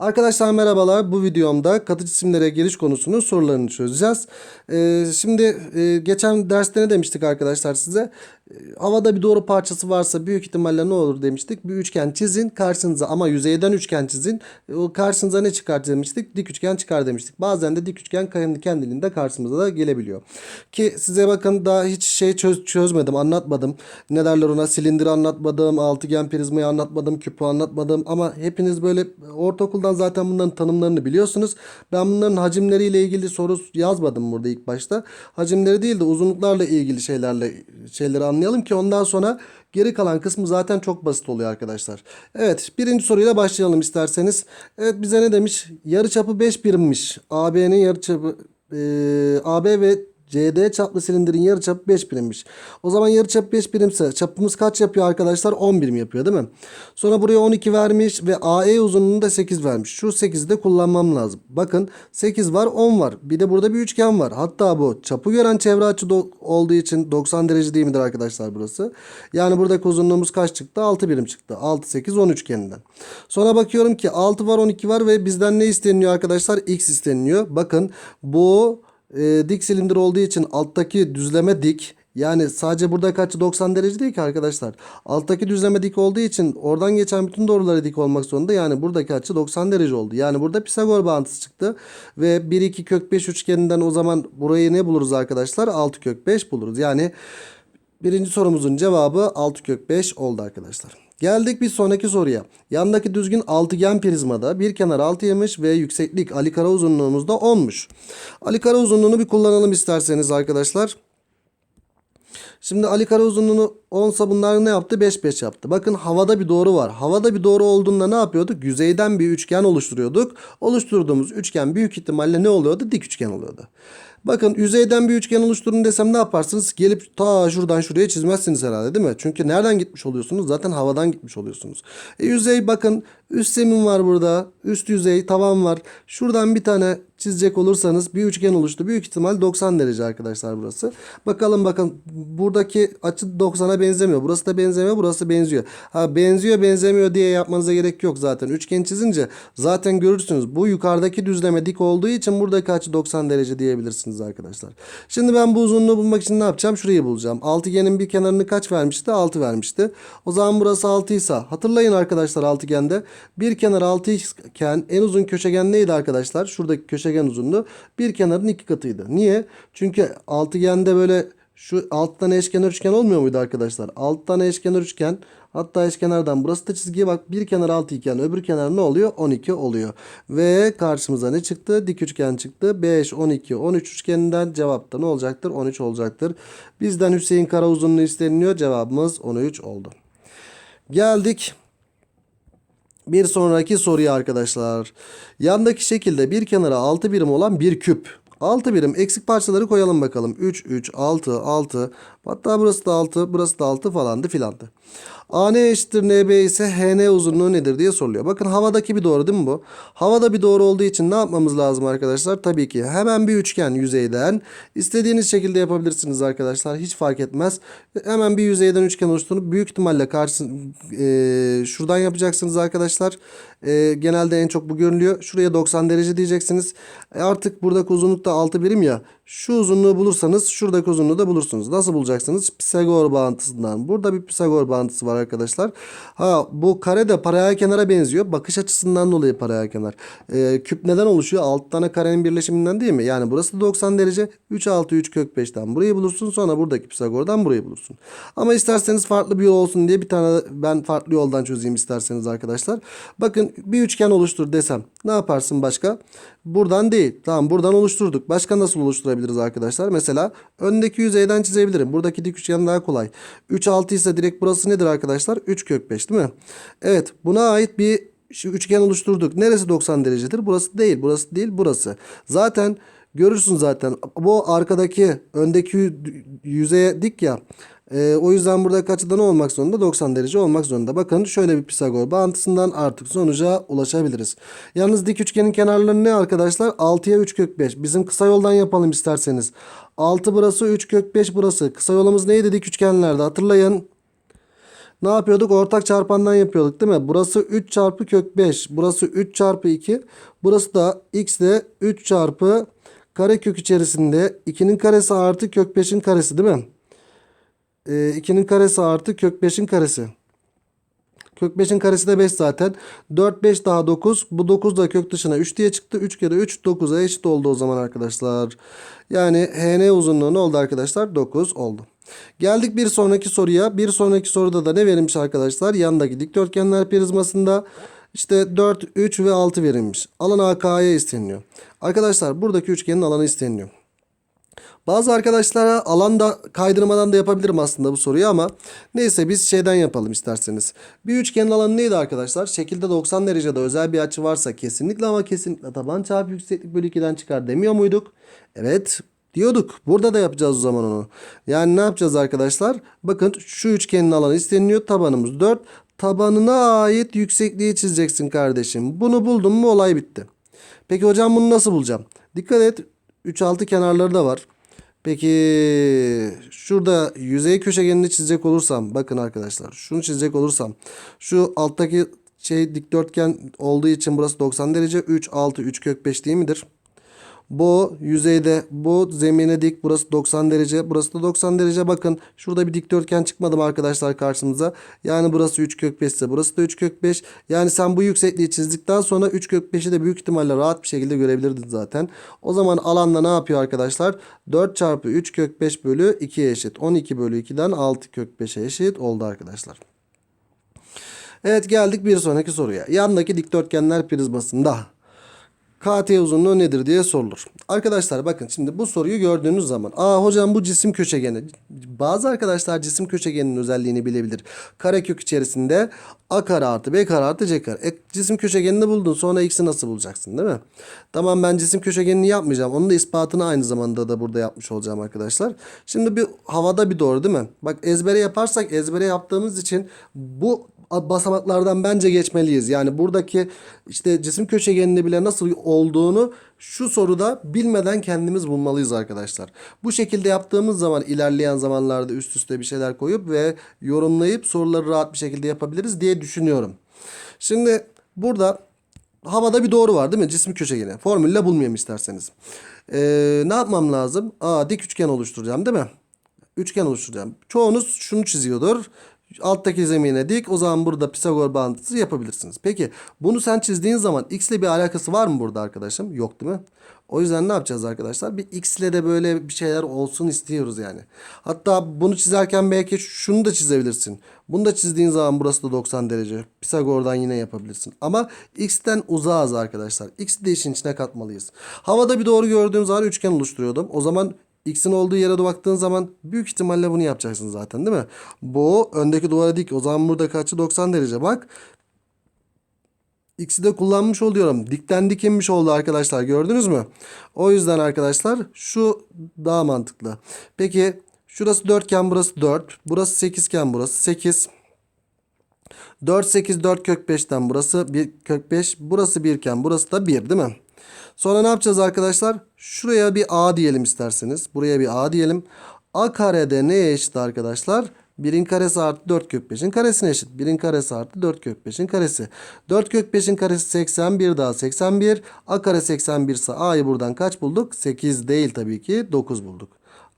Arkadaşlar merhabalar. Bu videomda katı cisimlere giriş konusunun sorularını çözeceğiz. Ee, şimdi e, geçen derste ne demiştik arkadaşlar size? Ee, havada bir doğru parçası varsa büyük ihtimalle ne olur demiştik. Bir üçgen çizin karşınıza ama yüzeyden üçgen çizin. E, karşınıza ne çıkar demiştik? Dik üçgen çıkar demiştik. Bazen de dik üçgen kendi kendiliğinde karşımıza da gelebiliyor. Ki size bakın daha hiç şey çöz, çözmedim, anlatmadım. Ne derler ona? Silindir anlatmadım, altıgen prizmayı anlatmadım, küpü anlatmadım. Ama hepiniz böyle ortaokuldan zaten bunların tanımlarını biliyorsunuz. Ben bunların hacimleriyle ilgili soru yazmadım burada ilk başta. Hacimleri değil de uzunluklarla ilgili şeylerle şeyleri anlayalım ki ondan sonra geri kalan kısmı zaten çok basit oluyor arkadaşlar. Evet birinci soruyla başlayalım isterseniz. Evet bize ne demiş? Yarıçapı 5 birimmiş. AB'nin yarıçapı e, AB ve CD çaplı silindirin yarıçapı 5 birimmiş. O zaman yarıçap 5 birimse çapımız kaç yapıyor arkadaşlar? 10 birim yapıyor değil mi? Sonra buraya 12 vermiş ve AE uzunluğunu da 8 vermiş. Şu 8'i de kullanmam lazım. Bakın 8 var 10 var. Bir de burada bir üçgen var. Hatta bu çapı gören çevre açı olduğu için 90 derece değil midir arkadaşlar burası? Yani buradaki uzunluğumuz kaç çıktı? 6 birim çıktı. 6, 8, 10 üçgeninden. Sonra bakıyorum ki 6 var 12 var ve bizden ne isteniyor arkadaşlar? X isteniyor. Bakın bu e, dik silindir olduğu için alttaki düzleme dik. Yani sadece burada kaç 90 derece değil ki arkadaşlar. Alttaki düzleme dik olduğu için oradan geçen bütün doğruları dik olmak zorunda. Yani buradaki açı 90 derece oldu. Yani burada Pisagor bağıntısı çıktı. Ve 1 2 kök 5 üçgeninden o zaman burayı ne buluruz arkadaşlar? 6 kök 5 buluruz. Yani birinci sorumuzun cevabı 6 kök 5 oldu arkadaşlar. Geldik bir sonraki soruya. Yandaki düzgün altıgen prizmada bir kenar 6'ymış ve yükseklik Ali kara uzunluğumuz da 10'muş. Ali kara uzunluğunu bir kullanalım isterseniz arkadaşlar. Şimdi Ali kara uzunluğunu 10 sa bunlar ne yaptı? 5 5 yaptı. Bakın havada bir doğru var. Havada bir doğru olduğunda ne yapıyorduk? Yüzeyden bir üçgen oluşturuyorduk. Oluşturduğumuz üçgen büyük ihtimalle ne oluyordu? Dik üçgen oluyordu. Bakın yüzeyden bir üçgen oluşturun desem ne yaparsınız? Gelip ta şuradan şuraya çizmezsiniz herhalde değil mi? Çünkü nereden gitmiş oluyorsunuz? Zaten havadan gitmiş oluyorsunuz. E, yüzey bakın üst zemin var burada. Üst yüzey tavan var. Şuradan bir tane çizecek olursanız bir üçgen oluştu. Büyük ihtimal 90 derece arkadaşlar burası. Bakalım bakın buradaki açı 90'a benzemiyor. Burası da benzemiyor. Burası benziyor. Ha benziyor benzemiyor diye yapmanıza gerek yok zaten. Üçgen çizince zaten görürsünüz. Bu yukarıdaki düzleme dik olduğu için buradaki açı 90 derece diyebilirsiniz arkadaşlar. Şimdi ben bu uzunluğu bulmak için ne yapacağım? Şurayı bulacağım. Altıgenin bir kenarını kaç vermişti? 6 vermişti. O zaman burası 6 ise hatırlayın arkadaşlar altıgende bir kenar 6 iken en uzun köşegen neydi arkadaşlar? Şuradaki köşegen uzunluğu bir kenarın iki katıydı. Niye? Çünkü altıgende böyle şu alt tane eşkenar üçgen olmuyor muydu arkadaşlar? Alt tane eşkenar üçgen hatta eşkenardan burası da çizgiye bak bir kenar 6 iken öbür kenar ne oluyor? 12 oluyor. Ve karşımıza ne çıktı? Dik üçgen çıktı. 5, 12, 13 üçgeninden cevap da ne olacaktır? 13 olacaktır. Bizden Hüseyin kara uzunluğu isteniliyor. Cevabımız 13 oldu. Geldik bir sonraki soruya arkadaşlar. Yandaki şekilde bir kenara 6 birim olan bir küp. 6 birim eksik parçaları koyalım bakalım. 3, 3, 6, 6. Hatta burası da 6, burası da 6 falandı filandı. AN eşittir NB ise HN uzunluğu nedir diye soruluyor. Bakın havadaki bir doğru değil mi bu? Havada bir doğru olduğu için ne yapmamız lazım arkadaşlar? Tabii ki hemen bir üçgen yüzeyden istediğiniz şekilde yapabilirsiniz arkadaşlar. Hiç fark etmez. Hemen bir yüzeyden üçgen oluşturup büyük ihtimalle karşı e, şuradan yapacaksınız arkadaşlar. E, genelde en çok bu görülüyor. Şuraya 90 derece diyeceksiniz. E, artık buradaki uzunluk da 6 birim ya. Şu uzunluğu bulursanız şuradaki uzunluğu da bulursunuz. Nasıl bulacaksınız? Pisagor bağıntısından. Burada bir Pisagor bağıntısı var arkadaşlar. Ha bu kare de paralel kenara benziyor. Bakış açısından dolayı paralel kenar. Ee, küp neden oluşuyor? 6 tane karenin birleşiminden değil mi? Yani burası da 90 derece. 3 6 3 kök 5'ten burayı bulursun. Sonra buradaki Pisagor'dan burayı bulursun. Ama isterseniz farklı bir yol olsun diye bir tane ben farklı yoldan çözeyim isterseniz arkadaşlar. Bakın bir üçgen oluştur desem ne yaparsın başka? Buradan değil. Tamam buradan oluşturduk. Başka nasıl oluşturabiliriz arkadaşlar? Mesela öndeki yüzeyden çizebilirim. Buradaki dik üçgen daha kolay. 3 6 ise direkt burası nedir arkadaşlar? 3 kök 5 değil mi? Evet buna ait bir üçgen oluşturduk. Neresi 90 derecedir? Burası değil. Burası değil. Burası. Zaten görürsün zaten. Bu arkadaki öndeki yü- yüzeye dik ya. Ee, o yüzden burada açıda ne olmak zorunda? 90 derece olmak zorunda. Bakın şöyle bir Pisagor bağıntısından artık sonuca ulaşabiliriz. Yalnız dik üçgenin kenarları ne arkadaşlar? 6'ya 3 kök 5. Bizim kısa yoldan yapalım isterseniz. 6 burası 3 kök 5 burası. Kısa yolumuz neydi dik üçgenlerde hatırlayın. Ne yapıyorduk? Ortak çarpandan yapıyorduk değil mi? Burası 3 çarpı kök 5. Burası 3 çarpı 2. Burası da x de 3 çarpı karekök içerisinde 2'nin karesi artı kök 5'in karesi değil mi? Ee, 2'nin karesi artı kök 5'in karesi. Kök 5'in karesi de 5 zaten. 4, 5 daha 9. Bu 9 da kök dışına 3 diye çıktı. 3 kere 3 9'a eşit oldu o zaman arkadaşlar. Yani HN uzunluğu ne oldu arkadaşlar? 9 oldu. Geldik bir sonraki soruya. Bir sonraki soruda da ne verilmiş arkadaşlar? Yandaki dikdörtgenler prizmasında işte 4, 3 ve 6 verilmiş. Alan AK'ya isteniyor. Arkadaşlar buradaki üçgenin alanı isteniyor. Bazı arkadaşlara alanda kaydırmadan da yapabilirim aslında bu soruyu ama neyse biz şeyden yapalım isterseniz. Bir üçgenin alanı neydi arkadaşlar? Şekilde 90 derecede özel bir açı varsa kesinlikle ama kesinlikle taban çarpı yükseklik bölü 2'den çıkar demiyor muyduk? Evet diyorduk. Burada da yapacağız o zaman onu. Yani ne yapacağız arkadaşlar? Bakın şu üçgenin alanı isteniyor. Tabanımız 4. Tabanına ait yüksekliği çizeceksin kardeşim. Bunu buldun mu olay bitti. Peki hocam bunu nasıl bulacağım? Dikkat et 3 6 kenarları da var. Peki şurada yüzey köşegenini çizecek olursam bakın arkadaşlar şunu çizecek olursam şu alttaki şey dikdörtgen olduğu için burası 90 derece 3 6 3 kök 5 değil midir? Bu yüzeyde bu zemine dik burası 90 derece burası da 90 derece. Bakın şurada bir dikdörtgen çıkmadı mı arkadaşlar karşımıza? Yani burası 3 kök 5 ise burası da 3 kök 5 yani sen bu yüksekliği çizdikten sonra 3 kök 5'i de büyük ihtimalle rahat bir şekilde görebilirdin zaten. O zaman alanda ne yapıyor arkadaşlar? 4 çarpı 3 kök 5 bölü 2'ye eşit. 12 bölü 2'den 6 kök 5'e eşit oldu arkadaşlar. Evet geldik bir sonraki soruya. Yandaki dikdörtgenler prizmasında KT uzunluğu nedir diye sorulur. Arkadaşlar bakın şimdi bu soruyu gördüğünüz zaman aa hocam bu cisim köşegeni. Bazı arkadaşlar cisim köşegeninin özelliğini bilebilir. Karekök içerisinde A kare artı B kare artı C kare. E, cisim köşegenini buldun sonra x'i nasıl bulacaksın değil mi? Tamam ben cisim köşegenini yapmayacağım. Onun da ispatını aynı zamanda da burada yapmış olacağım arkadaşlar. Şimdi bir havada bir doğru değil mi? Bak ezbere yaparsak ezbere yaptığımız için bu basamaklardan bence geçmeliyiz. Yani buradaki işte cisim köşegenini bile nasıl olduğunu şu soruda bilmeden kendimiz bulmalıyız arkadaşlar. Bu şekilde yaptığımız zaman ilerleyen zamanlarda üst üste bir şeyler koyup ve yorumlayıp soruları rahat bir şekilde yapabiliriz diye düşünüyorum. Şimdi burada havada bir doğru var değil mi? Cisim köşegeni. Formülle bulmayayım isterseniz. Ee, ne yapmam lazım? Aa dik üçgen oluşturacağım değil mi? Üçgen oluşturacağım. Çoğunuz şunu çiziyordur. Alttaki zemine dik. O zaman burada Pisagor bağıntısı yapabilirsiniz. Peki bunu sen çizdiğin zaman x ile bir alakası var mı burada arkadaşım? Yok değil mi? O yüzden ne yapacağız arkadaşlar? Bir x ile de böyle bir şeyler olsun istiyoruz yani. Hatta bunu çizerken belki şunu da çizebilirsin. Bunu da çizdiğin zaman burası da 90 derece. Pisagor'dan yine yapabilirsin. Ama x'ten uzağız arkadaşlar. X'i de işin içine katmalıyız. Havada bir doğru gördüğüm zaman üçgen oluşturuyordum. O zaman X'in olduğu yere de baktığın zaman büyük ihtimalle bunu yapacaksın zaten değil mi? Bu öndeki duvara dik. O zaman burada kaçı 90 derece bak. X'i de kullanmış oluyorum. Dikten dikinmiş oldu arkadaşlar gördünüz mü? O yüzden arkadaşlar şu daha mantıklı. Peki şurası 4 iken burası 4. Burası 8 iken burası 8. 4 8 4 kök 5'ten burası 1 kök 5. Burası 1 iken burası da 1 değil mi? Sonra ne yapacağız arkadaşlar? Şuraya bir A diyelim isterseniz. Buraya bir A diyelim. A karede neye eşit arkadaşlar? 1'in karesi artı 4 kök 5'in karesine eşit. 1'in karesi artı 4 kök 5'in karesi. 4 kök 5'in karesi 81 daha 81. A kare 81 ise A'yı buradan kaç bulduk? 8 değil tabii ki 9 bulduk.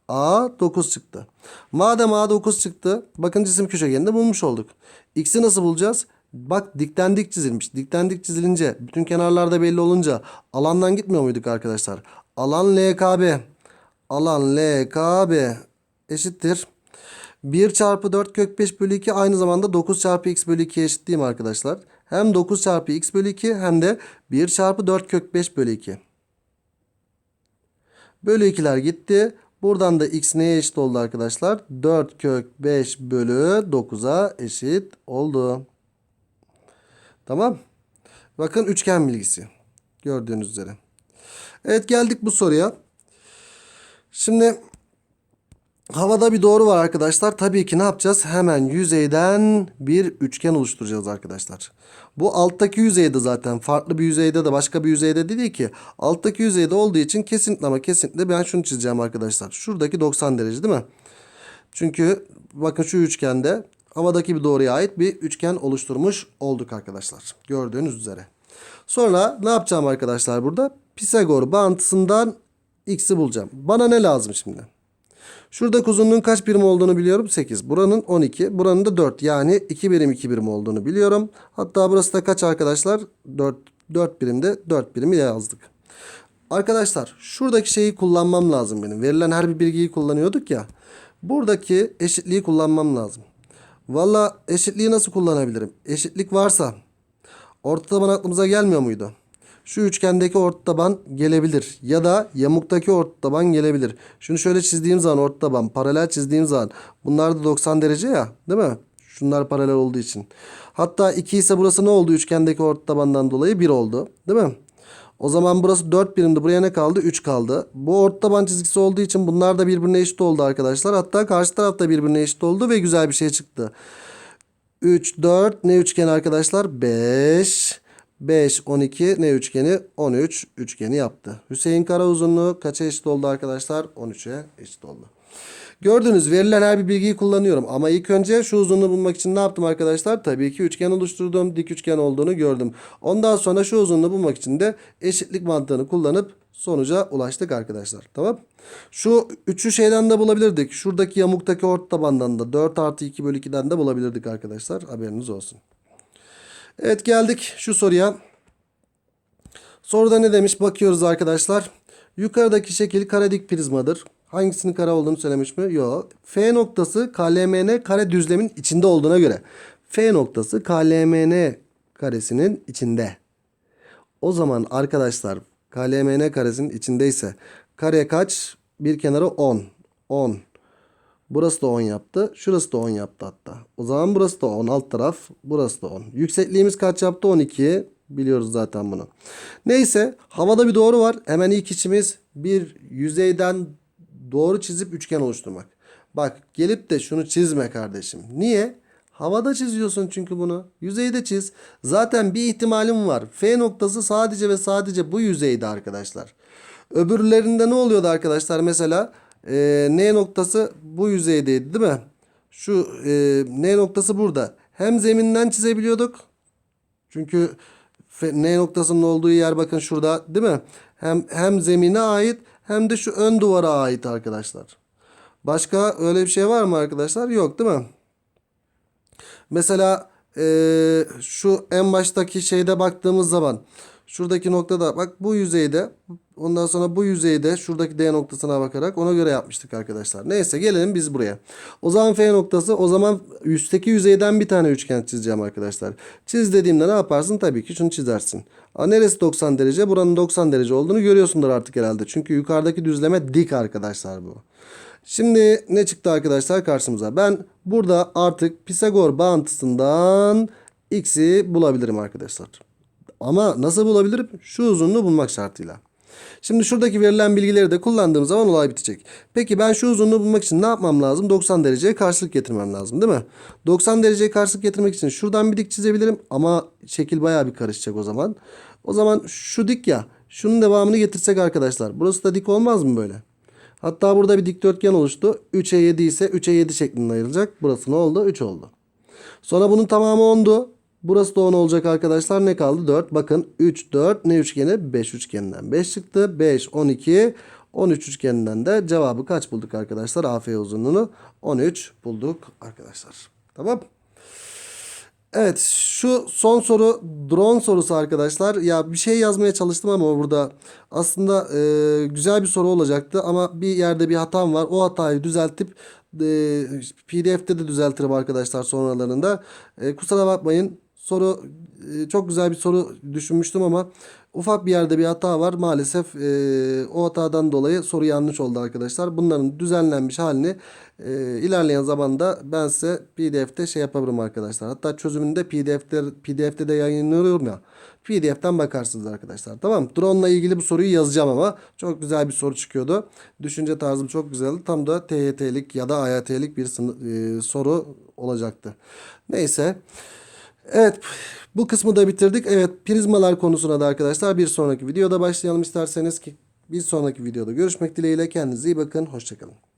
A 9 çıktı. Madem A 9 çıktı bakın cisim köşegenini bulmuş olduk. X'i nasıl bulacağız? Bak dikten dik çizilmiş. Dikten dik çizilince bütün kenarlarda belli olunca alandan gitmiyor muyduk arkadaşlar? Alan LKB. Alan LKB eşittir. 1 çarpı 4 kök 5 bölü 2 aynı zamanda 9 çarpı x bölü 2 eşit değil mi arkadaşlar? Hem 9 çarpı x bölü 2 hem de 1 çarpı 4 kök 5 bölü 2. Bölü 2'ler gitti. Buradan da x neye eşit oldu arkadaşlar? 4 kök 5 bölü 9'a eşit oldu. Tamam. Bakın üçgen bilgisi. Gördüğünüz üzere. Evet geldik bu soruya. Şimdi havada bir doğru var arkadaşlar. Tabii ki ne yapacağız? Hemen yüzeyden bir üçgen oluşturacağız arkadaşlar. Bu alttaki yüzeyde zaten farklı bir yüzeyde de başka bir yüzeyde değil ki. Alttaki yüzeyde olduğu için kesinlikle ama kesinlikle ben şunu çizeceğim arkadaşlar. Şuradaki 90 derece değil mi? Çünkü bakın şu üçgende havadaki bir doğruya ait bir üçgen oluşturmuş olduk arkadaşlar. Gördüğünüz üzere. Sonra ne yapacağım arkadaşlar burada? Pisagor bağıntısından x'i bulacağım. Bana ne lazım şimdi? Şurada uzunluğun kaç birim olduğunu biliyorum. 8. Buranın 12. Buranın da 4. Yani 2 birim 2 birim olduğunu biliyorum. Hatta burası da kaç arkadaşlar? 4, 4 birimde 4 birimi yazdık. Arkadaşlar şuradaki şeyi kullanmam lazım benim. Verilen her bir bilgiyi kullanıyorduk ya. Buradaki eşitliği kullanmam lazım. Valla eşitliği nasıl kullanabilirim? Eşitlik varsa orta taban aklımıza gelmiyor muydu? Şu üçgendeki orta taban gelebilir. Ya da yamuktaki orta taban gelebilir. Şunu şöyle çizdiğim zaman orta taban paralel çizdiğim zaman bunlar da 90 derece ya değil mi? Şunlar paralel olduğu için. Hatta 2 ise burası ne oldu? Üçgendeki orta tabandan dolayı 1 oldu. Değil mi? O zaman burası 4 birimdi. Buraya ne kaldı? 3 kaldı. Bu orta taban çizgisi olduğu için bunlar da birbirine eşit oldu arkadaşlar. Hatta karşı taraf da birbirine eşit oldu ve güzel bir şey çıktı. 3, 4 ne üçgen arkadaşlar? 5, 5, 12 ne üçgeni? 13 üçgeni yaptı. Hüseyin kara uzunluğu kaça eşit oldu arkadaşlar? 13'e eşit oldu. Gördünüz verilen her bir bilgiyi kullanıyorum. Ama ilk önce şu uzunluğu bulmak için ne yaptım arkadaşlar? Tabii ki üçgen oluşturdum. Dik üçgen olduğunu gördüm. Ondan sonra şu uzunluğu bulmak için de eşitlik mantığını kullanıp sonuca ulaştık arkadaşlar. Tamam. Şu üçü şeyden de bulabilirdik. Şuradaki yamuktaki orta tabandan da 4 artı 2 bölü 2'den de bulabilirdik arkadaşlar. Haberiniz olsun. Evet geldik şu soruya. Soruda ne demiş bakıyoruz arkadaşlar. Yukarıdaki şekil karedik prizmadır. Hangisinin kare olduğunu söylemiş mi? Yok. F noktası KLMN kare düzlemin içinde olduğuna göre. F noktası KLMN karesinin içinde. O zaman arkadaşlar KLMN karesinin içindeyse kare kaç? Bir kenarı 10. 10. Burası da 10 yaptı. Şurası da 10 yaptı hatta. O zaman burası da 10. Alt taraf. Burası da 10. Yüksekliğimiz kaç yaptı? 12. Biliyoruz zaten bunu. Neyse. Havada bir doğru var. Hemen ilk içimiz bir yüzeyden doğru çizip üçgen oluşturmak. Bak gelip de şunu çizme kardeşim. Niye? Havada çiziyorsun çünkü bunu. Yüzeyde çiz. Zaten bir ihtimalim var. F noktası sadece ve sadece bu yüzeyde arkadaşlar. Öbürlerinde ne oluyordu arkadaşlar? Mesela e, N noktası bu yüzeydeydi değil mi? Şu e, N noktası burada. Hem zeminden çizebiliyorduk. Çünkü F- N noktasının olduğu yer bakın şurada değil mi? Hem hem zemine ait hem de şu ön duvara ait arkadaşlar. Başka öyle bir şey var mı arkadaşlar? Yok değil mi? Mesela eee, şu en baştaki şeyde baktığımız zaman şuradaki noktada bak bu yüzeyde ondan sonra bu yüzeyde şuradaki D noktasına bakarak ona göre yapmıştık arkadaşlar. Neyse gelelim biz buraya. O zaman F noktası o zaman üstteki yüzeyden bir tane üçgen çizeceğim arkadaşlar. Çiz dediğimde ne yaparsın? Tabii ki şunu çizersin. Aa, neresi 90 derece? Buranın 90 derece olduğunu görüyorsundur artık herhalde. Çünkü yukarıdaki düzleme dik arkadaşlar bu. Şimdi ne çıktı arkadaşlar karşımıza? Ben burada artık Pisagor bağıntısından x'i bulabilirim arkadaşlar. Ama nasıl bulabilirim? Şu uzunluğu bulmak şartıyla. Şimdi şuradaki verilen bilgileri de kullandığım zaman olay bitecek. Peki ben şu uzunluğu bulmak için ne yapmam lazım? 90 dereceye karşılık getirmem lazım değil mi? 90 dereceye karşılık getirmek için şuradan bir dik çizebilirim ama şekil bayağı bir karışacak o zaman. O zaman şu dik ya. Şunun devamını getirsek arkadaşlar. Burası da dik olmaz mı böyle? Hatta burada bir dikdörtgen oluştu. 3'e 7 ise 3'e 7 şeklinde ayrılacak. Burası ne oldu? 3 oldu. Sonra bunun tamamı 10'du. Burası da 10 olacak arkadaşlar. Ne kaldı? 4. Bakın 3, 4 ne üçgeni? 5 üçgeninden 5 çıktı. 5, 12, 13 üçgeninden de cevabı kaç bulduk arkadaşlar? AF uzunluğunu 13 bulduk arkadaşlar. Tamam. Evet şu son soru drone sorusu arkadaşlar. Ya bir şey yazmaya çalıştım ama burada aslında e, güzel bir soru olacaktı ama bir yerde bir hatam var. O hatayı düzeltip e, PDF'te de düzeltirim arkadaşlar sonralarında. E, kusura bakmayın. Soru e, çok güzel bir soru düşünmüştüm ama ufak bir yerde bir hata var. Maalesef e, o hatadan dolayı soru yanlış oldu arkadaşlar. Bunların düzenlenmiş halini e, ilerleyen zamanda ben size PDF'te şey yapabilirim arkadaşlar. Hatta çözümünü de PDF'te, PDF'te de yayınlıyorum ya. PDF'ten bakarsınız arkadaşlar. Tamam. Drone ile ilgili bu soruyu yazacağım ama çok güzel bir soru çıkıyordu. Düşünce tarzım çok güzeldi. Tam da TYT'lik ya da AYT'lik bir soru olacaktı. Neyse. Evet bu kısmı da bitirdik. Evet prizmalar konusuna da arkadaşlar bir sonraki videoda başlayalım isterseniz ki bir sonraki videoda görüşmek dileğiyle kendinize iyi bakın. Hoşçakalın.